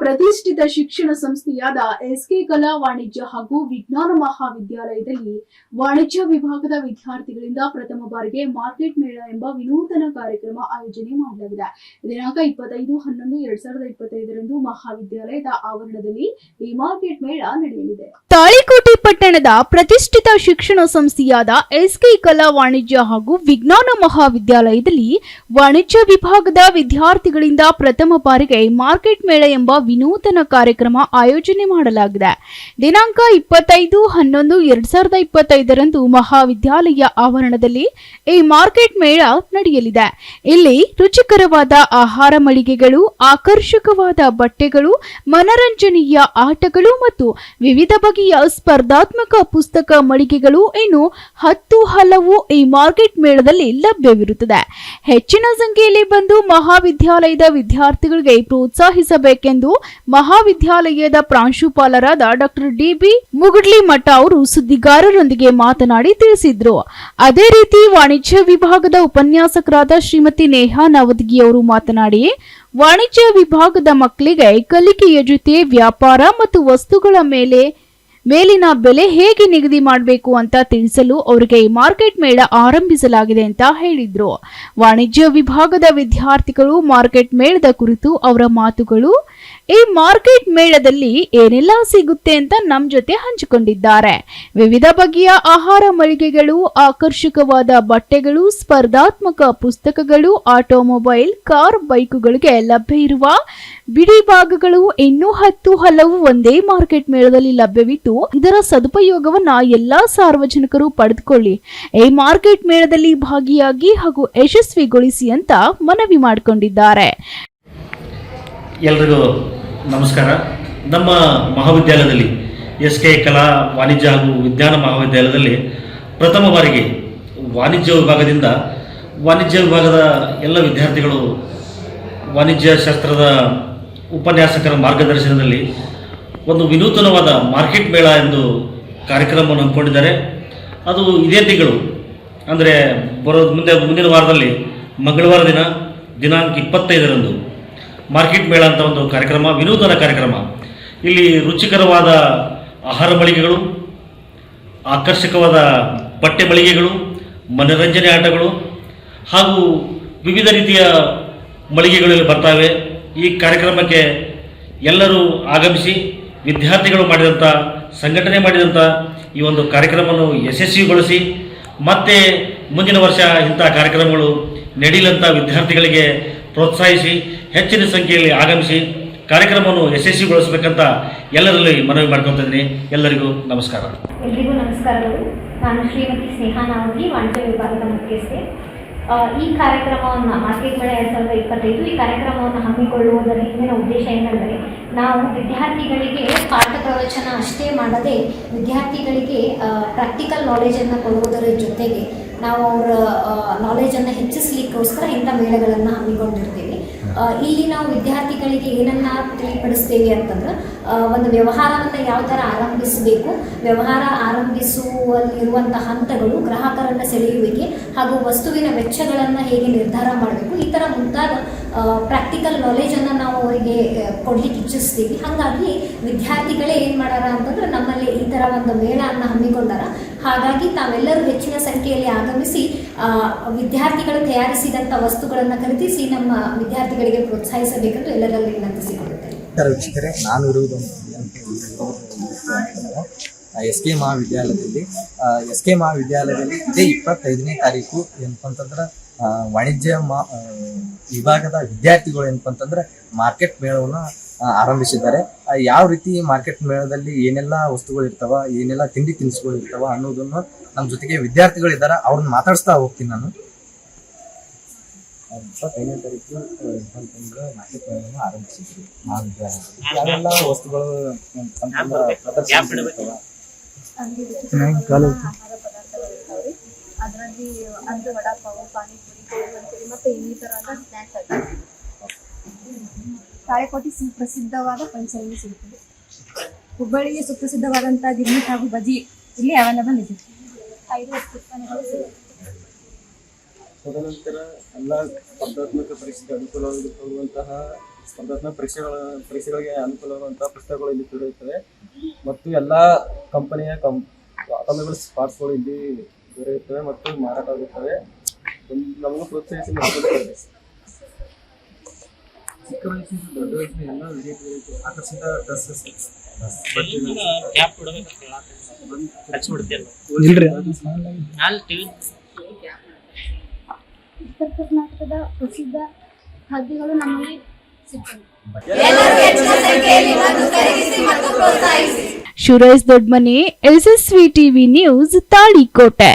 ಪ್ರತಿಷ್ಠಿತ ಶಿಕ್ಷಣ ಸಂಸ್ಥೆಯಾದ ಎಸ್ಕೆ ಕಲಾ ವಾಣಿಜ್ಯ ಹಾಗೂ ವಿಜ್ಞಾನ ಮಹಾವಿದ್ಯಾಲಯದಲ್ಲಿ ವಾಣಿಜ್ಯ ವಿಭಾಗದ ವಿದ್ಯಾರ್ಥಿಗಳಿಂದ ಪ್ರಥಮ ಬಾರಿಗೆ ಮಾರ್ಕೆಟ್ ಮೇಳ ಎಂಬ ವಿನೂತನ ಕಾರ್ಯಕ್ರಮ ಆಯೋಜನೆ ಮಾಡಲಾಗಿದೆ. ದಿನಾಂಕ ಇಪ್ಪತ್ತೈದು, ಹನ್ನೊಂದು, ಎರಡ್ ಸಾವಿರದ ಇಪ್ಪತ್ತೈದರಂದು ಮಹಾವಿದ್ಯಾಲಯದ ಆವರಣದಲ್ಲಿ ಈ ಮಾರ್ಕೆಟ್ ಮೇಳ ನಡೆಯಲಿದೆ. ತಾಳಿಕೋಟೆ ಪಟ್ಟಣದ ಪ್ರತಿಷ್ಠಿತ ಶಿಕ್ಷಣ ಸಂಸ್ಥೆಯಾದ ಎಸ್ಕೆ ಕಲಾ ವಾಣಿಜ್ಯ ಹಾಗೂ ವಿಜ್ಞಾನ ಮಹಾವಿದ್ಯಾಲಯದಲ್ಲಿ ವಾಣಿಜ್ಯ ವಿಭಾಗದ ವಿದ್ಯಾರ್ಥಿಗಳಿಂದ ಪ್ರಥಮ ಬಾರಿಗೆ ಮಾರ್ಕೆಟ್ ಮೇಳ ಎಂಬ ವಿನೂತನ ಕಾರ್ಯಕ್ರಮ ಆಯೋಜನೆ ಮಾಡಲಾಗಿದೆ. ದಿನಾಂಕ ಇಪ್ಪತ್ತೈದು ಹನ್ನೊಂದು ಎರಡ್ ಸಾವಿರದ ಇಪ್ಪತ್ತೈದರಂದು ಮಹಾವಿದ್ಯಾಲಯ ಆವರಣದಲ್ಲಿ ಈ ಮಾರ್ಕೆಟ್ ಮೇಳ ನಡೆಯಲಿದೆ. ಇಲ್ಲಿ ರುಚಿಕರವಾದ ಆಹಾರ ಮಳಿಗೆಗಳು, ಆಕರ್ಷಕವಾದ ಬಟ್ಟೆಗಳು, ಮನರಂಜನೀಯ ಆಟಗಳು ಮತ್ತು ವಿವಿಧ ಬಗೆಯ ಸ್ಪರ್ಧಾತ್ಮಕ ಪುಸ್ತಕ ಮಳಿಗೆಗಳು ಇನ್ನು ಹತ್ತು ಹಲವು ಈ ಮಾರ್ಕೆಟ್ ಮೇಳದಲ್ಲಿ ಲಭ್ಯವಿರುತ್ತದೆ. ಹೆಚ್ಚಿನ ಸಂಖ್ಯೆಯಲ್ಲಿ ಬಂದು ಮಹಾವಿದ್ಯಾಲಯದ ವಿದ್ಯಾರ್ಥಿಗಳಿಗೆ ಪ್ರೋತ್ಸಾಹಿಸಬೇಕೆಂದು ಮಹಾವಿದ್ಯಾಲಯದ ಪ್ರಾಂಶುಪಾಲರಾದ ಡಾಕ್ಟರ್ ಡಿಬಿ ಮುಗಡ್ಲಿ ಮಠ ಅವರು ಸುದ್ದಿಗಾರರೊಂದಿಗೆ ಮಾತನಾಡಿ ತಿಳಿಸಿದ್ರು. ಅದೇ ರೀತಿ ವಾಣಿಜ್ಯ ವಿಭಾಗದ ಉಪನ್ಯಾಸಕರಾದ ಶ್ರೀಮತಿ ನೇಹಾ ನವದಗಿ ಅವರು ಮಾತನಾಡಿ, ವಾಣಿಜ್ಯ ವಿಭಾಗದ ಮಕ್ಕಳಿಗೆ ಕಲಿಕೆಯ ಜೊತೆ ವ್ಯಾಪಾರ ಮತ್ತು ವಸ್ತುಗಳ ಮೇಲೆ, ಮೇಲಿನ ಬೆಲೆ ಹೇಗೆ ನಿಗದಿ ಮಾಡಬೇಕು ಅಂತ ತಿಳಿಸಲು ಅವರಿಗೆ ಮಾರ್ಕೆಟ್ ಮೇಳ ಆರಂಭಿಸಲಾಗಿದೆ ಅಂತ ಹೇಳಿದ್ರು. ವಾಣಿಜ್ಯ ವಿಭಾಗದ ವಿದ್ಯಾರ್ಥಿಗಳು ಮಾರ್ಕೆಟ್ ಮೇಳದ ಕುರಿತು ಅವರ ಮಾತುಗಳು ಈ ಮಾರ್ಕೆಟ್ ಮೇಳದಲ್ಲಿ ಏನೆಲ್ಲ ಸಿಗುತ್ತೆ ಅಂತ ನಮ್ ಜೊತೆ ಹಂಚಿಕೊಂಡಿದ್ದಾರೆ. ವಿವಿಧ ಬಗೆಯ ಆಹಾರ ಮಳಿಗೆಗಳು, ಆಕರ್ಷಕವಾದ ಬಟ್ಟೆಗಳು, ಸ್ಪರ್ಧಾತ್ಮಕ ಪುಸ್ತಕಗಳು, ಆಟೋಮೊಬೈಲ್, ಕಾರ್ ಬೈಕುಗಳಿಗೆ ಲಭ್ಯ ಇರುವ ಬಿಡಿ ಭಾಗಗಳು ಇನ್ನೂ ಹತ್ತು ಹಲವು ಒಂದೇ ಮಾರ್ಕೆಟ್ ಮೇಳದಲ್ಲಿ ಲಭ್ಯವಿದ್ದು, ಇದರ ಸದುಪಯೋಗವನ್ನ ಎಲ್ಲಾ ಸಾರ್ವಜನಿಕರು ಪಡೆದುಕೊಳ್ಳಿ. ಈ ಮಾರ್ಕೆಟ್ ಮೇಳದಲ್ಲಿ ಭಾಗಿಯಾಗಿ ಹಾಗೂ ಯಶಸ್ವಿಗೊಳಿಸಿ ಅಂತ ಮನವಿ ಮಾಡಿಕೊಂಡಿದ್ದಾರೆ. ಎಲ್ರಿಗೂ ನಮಸ್ಕಾರ. ನಮ್ಮ ಮಹಾವಿದ್ಯಾಲಯದಲ್ಲಿ ಎಸ್ ಕೆ ಕಲಾ, ವಾಣಿಜ್ಯ ಹಾಗೂ ವಿಜ್ಞಾನ ಮಹಾವಿದ್ಯಾಲಯದಲ್ಲಿ ಪ್ರಥಮ ಬಾರಿಗೆ ವಾಣಿಜ್ಯ ವಿಭಾಗದಿಂದ ವಾಣಿಜ್ಯ ವಿಭಾಗದ ಎಲ್ಲ ವಿದ್ಯಾರ್ಥಿಗಳು ವಾಣಿಜ್ಯ ಶಾಸ್ತ್ರದ ಉಪನ್ಯಾಸಕರ ಮಾರ್ಗದರ್ಶನದಲ್ಲಿ ಒಂದು ವಿನೂತನವಾದ ಮಾರ್ಕೆಟ್ ಮೇಳ ಎಂದು ಕಾರ್ಯಕ್ರಮವನ್ನು ಹಮ್ಮಿಕೊಂಡಿದ್ದಾರೆ. ಅದು ಇದೇ ತಿಂಗಳು, ಅಂದರೆ ಬರೋ ಮುಂದೆ, ಮುಂದಿನ ವಾರದಲ್ಲಿ ಮಂಗಳವಾರ ದಿನ, ದಿನಾಂಕ ಇಪ್ಪತ್ತೈದರಂದು. ಮಾರ್ಕೆಟ್ ಮೇಳ ಅಂತ ಒಂದು ಕಾರ್ಯಕ್ರಮ, ವಿನೂತನ ಕಾರ್ಯಕ್ರಮ. ಇಲ್ಲಿ ರುಚಿಕರವಾದ ಆಹಾರ ಮಳಿಗೆಗಳು, ಆಕರ್ಷಕವಾದ ಬಟ್ಟೆ ಮಳಿಗೆಗಳು, ಮನರಂಜನೆ ಆಟಗಳು ಹಾಗೂ ವಿವಿಧ ರೀತಿಯ ಮಳಿಗೆಗಳು ಇಲ್ಲಿ ಬರ್ತಾವೆ. ಈ ಕಾರ್ಯಕ್ರಮಕ್ಕೆ ಎಲ್ಲರೂ ಆಗಮಿಸಿ ವಿದ್ಯಾರ್ಥಿಗಳು ಮಾಡಿದಂಥ ಸಂಘಟನೆ ಮಾಡಿದಂಥ ಈ ಒಂದು ಕಾರ್ಯಕ್ರಮವನ್ನು ಯಶಸ್ವಿಗೊಳಿಸಿ, ಮತ್ತೆ ಮುಂದಿನ ವರ್ಷ ಇಂಥ ಕಾರ್ಯಕ್ರಮಗಳು ನಡೀಲಂಥ ವಿದ್ಯಾರ್ಥಿಗಳಿಗೆ ಪ್ರೋತ್ಸಾಹಿಸಿ ಹೆಚ್ಚಿನ ಸಂಖ್ಯೆಯಲ್ಲಿ ಆಗಮಿಸಿ ಕಾರ್ಯಕ್ರಮವನ್ನು ಯಶಸ್ವಿಗೊಳಿಸಬೇಕಂತ ಎಲ್ಲರಲ್ಲಿ ಮನವಿ ಮಾಡ್ಕೊತಾ ಇದ್ದೀನಿ. ಎಲ್ಲರಿಗೂ ನಮಸ್ಕಾರ. ಎಲ್ರಿಗೂ ನಮಸ್ಕಾರಗಳು ನಾನು ಶ್ರೀಮತಿ ಸ್ನೇಹಾ ನಾವಗಿ, ವಾಣಿಜ್ಯ ವಿಭಾಗದ ಮುಖ್ಯಸ್ಥೆ. ಈ ಕಾರ್ಯಕ್ರಮವನ್ನು ಮಾರ್ಕೆಟ್ ಮೇಳ ಎರಡು ಸಾವಿರದ ಇಪ್ಪತ್ತೈದು, ಈ ಕಾರ್ಯಕ್ರಮವನ್ನು ಹಮ್ಮಿಕೊಳ್ಳುವುದರ ಹಿಂದಿನ ಉದ್ದೇಶ ಏನಂದರೆ, ನಾವು ವಿದ್ಯಾರ್ಥಿಗಳಿಗೆ ಪಾಠ ಪ್ರವಚನ ಅಷ್ಟೇ ಮಾಡದೆ ವಿದ್ಯಾರ್ಥಿಗಳಿಗೆ ಪ್ರಾಕ್ಟಿಕಲ್ ನಾಲೆಜನ್ನು ಕೊಡುವುದರ ಜೊತೆಗೆ ನಾವು ಅವರ ನಾಲೆಜನ್ನು ಹೆಚ್ಚಿಸಲಿಕ್ಕೋಸ್ಕರ ಇಂಥ ಮೇಳಗಳನ್ನು ಹಮ್ಮಿಕೊಂಡಿರ್ತೀವಿ. ಇಲ್ಲಿ ನಾವು ವಿದ್ಯಾರ್ಥಿಗಳಿಗೆ ಏನನ್ನ ತಿಳಿಪಡಿಸ್ತೇವೆ ಅಂತಂದ್ರೆ ಒಂದು ವ್ಯವಹಾರವನ್ನು ಯಾವ ಥರ ಆರಂಭಿಸಬೇಕು, ವ್ಯವಹಾರ ಆರಂಭಿಸುವಲ್ಲಿರುವಂತಹ ಹಂತಗಳು ಗ್ರಾಹಕರನ್ನು ಸೆಳೆಯುವಿಕೆ ಹಾಗೂ ವಸ್ತುವಿನ ವೆಚ್ಚಗಳನ್ನು ಹೇಗೆ ನಿರ್ಧಾರ ಮಾಡಬೇಕು, ಈ ಥರ ಮುಂತಾದ ಪ್ರಾಕ್ಟಿಕಲ್ ನಾಲೆಜನ್ನು ನಾವು ಅವರಿಗೆ ಕೊಡ್ಲಿಕ್ಕೆ ಇಚ್ಛಿಸ್ತೀವಿ. ಹಾಗಾಗಿ ವಿದ್ಯಾರ್ಥಿಗಳೇ ಏನು ಮಾಡಾರ ಅಂತಂದ್ರೆ ನಮ್ಮಲ್ಲಿ ಈ ಥರ ಒಂದು ಮೇಳವನ್ನು ಹಮ್ಮಿಕೊಂಡಾರ. ಹಾಗಾಗಿ ತಾವೆಲ್ಲರೂ ಹೆಚ್ಚಿನ ಸಂಖ್ಯೆಯಲ್ಲಿ ಆಗಮಿಸಿ ವಿದ್ಯಾರ್ಥಿಗಳು ತಯಾರಿಸಿದಂಥ ವಸ್ತುಗಳನ್ನು ಖರೀದಿಸಿ ನಮ್ಮ ವಿದ್ಯಾರ್ಥಿಗಳಿಗೆ ಪ್ರೋತ್ಸಾಹಿಸಬೇಕೆಂದು ಎಲ್ಲರಲ್ಲಿ ವಿನಂತಿಸಿಕೊಳ್ಳುತ್ತೇನೆ. ನಾನು ಇರುವುದು ಎಸ್ ಕೆ ಮಹಾವಿದ್ಯಾಲಯದಲ್ಲಿ ಎಸ್ ಕೆ ಮಹಾವಿದ್ಯಾಲಯದಲ್ಲಿ ಇದೇ ಇಪ್ಪತ್ತೈದನೇ ತಾರೀಕು ಏನಪ್ಪ ಅಂತಂದ್ರೆ ವಾಣಿಜ್ಯ ಮಾ ವಿಭಾಗದ ವಿದ್ಯಾರ್ಥಿಗಳು ಏನಪ್ಪ ಅಂತಂದ್ರೆ ಮಾರ್ಕೆಟ್ ಮೇಳವನ್ನು ಆರಂಭಿಸಿದ್ದಾರೆ. ಯಾವ ರೀತಿ ಮಾರ್ಕೆಟ್ ಮೇಳದಲ್ಲಿ ಏನೆಲ್ಲ ವಸ್ತುಗಳು ಇರ್ತಾವ ಏನೆಲ್ಲ ತಿಂಡಿ ತಿನಿಸುಗಳು ಇರ್ತಾವ ಅನ್ನೋದನ್ನು ನಮ್ಮ ಜೊತೆಗೆ ವಿದ್ಯಾರ್ಥಿಗಳು ಇದ್ದಾರೆ ಅವ್ರನ್ನ ಮಾತಾಡಿಸ್ತಾ ಹೋಗ್ತೀನಿ ನಾನು. ಇಪ್ಪತ್ತೈದನೇ ತಾರೀಕು ಅಂತಂದ್ರೆ ಮಾರ್ಕೆಟ್ ಮೇಳವನ್ನು ಆರಂಭಿಸಿದ್ರು. ಯಾವೆಲ್ಲ ವಸ್ತುಗಳು ಪ್ರದರ್ಶನ ಇರ್ತಾವ ಆಹಾರ ಪದಾರ್ಥಗಳು ಇರ್ತಾವ್ರಿ ಅದರಲ್ಲಿ ಅಂದ್ರೆ ವಡಾಪಾವು ಪಾನಿಪುರಿ ಅಂತೇಳಿ ಮತ್ತೆ ಇನ್ನಿತರವಾದ ಸ್ನ್ಯಾಕ್ಸ್ ಆಗಿದೆ ತಾಳೆಕೋಟೆ ಸುಪ್ರಸಿದ್ಧವಾದ ಪಂಚಮಿ ಸಿಗುತ್ತದೆ ಹುಬ್ಬಳ್ಳಿಗೆ ಸುಪ್ರಸಿದ್ಧವಾದಂತಹ ಗಿರ್ಮಿಟ್ ಹಾಗೂ ಬಜಿ ಇಲ್ಲಿ ಅವೈಲಬಲ್ ಇದೆ. ಐದು ಉತ್ಪನ್ನಗಳು ತದನಂತರ ಎಲ್ಲ ಸ್ಪರ್ಧಾತ್ಮಕ ಪರೀಕ್ಷೆಗೆ ಅನುಕೂಲವಾಗುವಂತಹ ಸ್ಪರ್ಧಾತ್ಮಕ ಪರೀಕ್ಷೆಗಳ, ಪರೀಕ್ಷೆಗಳಿಗೆ ಅನುಕೂಲವಾಗುವಂತಹ ಪುಸ್ತಕಗಳು ಇಲ್ಲಿ ದೊರೆಯುತ್ತವೆ ಮತ್ತು ಎಲ್ಲ ಕಂಪನಿಯ ಕಂಪ್ ಆಟೋಮೊಬೈಲ್ ಪಾರ್ಟ್ಸ್ಗಳು ಇಲ್ಲಿ ದೊರೆಯುತ್ತವೆ ಮತ್ತು ಮಾರಾಟ ಆಗುತ್ತವೆ ನಮಗೂ ಪ್ರೋತ್ಸಾಹಿಸಿ ಚಿಕ್ಕ ವಯಸ್ಸಿನ ದೊಡ್ಡ ವಯಸ್ಸಿನ ಎಲ್ಲ ಆಕರ್ಷಿತ ಡ್ರೆಸ್ಸಸ್ ಉತ್ತರ ಕರ್ನಾಟಕದ ಪ್ರಸಿದ್ಧ ಖಾದ್ಯಗಳು ನಮಗೆ ಸಿಗ್ತವೆ. Shivaraj Dodmane S S V TV news Talikote.